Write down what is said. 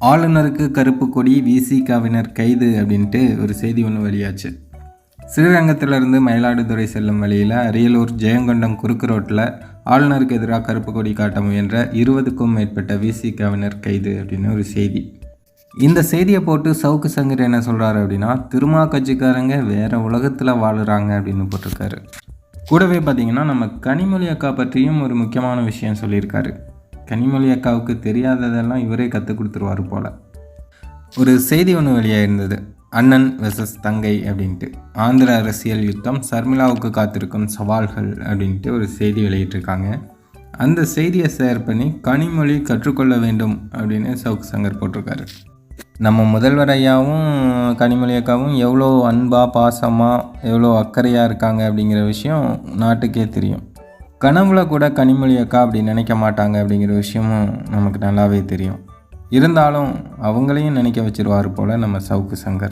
ஆளுநருக்கு கருப்பு கொடி விசிகாவினர் கைது அப்படின்ட்டு ஒரு செய்தி ஒன்று வெளியாச்சு. ஸ்ரீரங்கத்திலிருந்து மயிலாடுதுறை செல்லும் வழியில் அரியலூர் ஜெயங்கொண்டம் குறுக்கு ரோட்டில் ஆளுநருக்கு எதிராக கருப்பு கொடி காட்ட முயன்ற இருபதுக்கும் மேற்பட்ட விசிகாவினர் கைது அப்படின்னு ஒரு செய்தி. இந்த செய்தியை போட்டு சவுக்கு சங்கர் என்ன சொல்கிறாரு அப்படின்னா திருமா கட்சிக்காரங்க வேறு உலகத்தில் வாழுறாங்க அப்படின்னு போட்டிருக்காரு. கூடவே பார்த்தீங்கன்னா நம்ம கனிமொழி அக்கா பற்றியும் ஒரு முக்கியமான விஷயம் சொல்லியிருக்காரு. கனிமொழி அக்காவுக்கு தெரியாததெல்லாம் இவரே கற்றுக் கொடுத்துருவார் போல். ஒரு செய்தி ஒன்று வெளியாக இருந்தது. அண்ணன் வெர்சஸ் தங்கை அப்படின்ட்டு. ஆந்திர அரசியல் யுத்தம் சர்மிளாவுக்கு காத்திருக்கும் சவால்கள் அப்படின்ட்டு ஒரு செய்தி வெளியிட்டிருக்காங்க. அந்த செய்தியை ஷேர் பண்ணி கனிமொழி கற்றுக்கொள்ள வேண்டும் அப்படின்னு சவுக் சங்கர் போட்டிருக்காரு. நம்ம முதல்வர் ஐயாவும் கனிமொழி அக்காவும் எவ்வளோ அன்பாக பாசமாக எவ்வளோ அக்கறையாக இருக்காங்க அப்படிங்கிற விஷயம் நாட்டுக்கே தெரியும். கனவுல கூட கனிமொழி அக்கா அப்படி நினைக்க மாட்டாங்க அப்படிங்கிற விஷயமும் நமக்கு நல்லாவே தெரியும். இருந்தாலும் அவங்களையும் நினைக்க வச்சிருவார் போல் நம்ம சவுக்கு சங்கர்.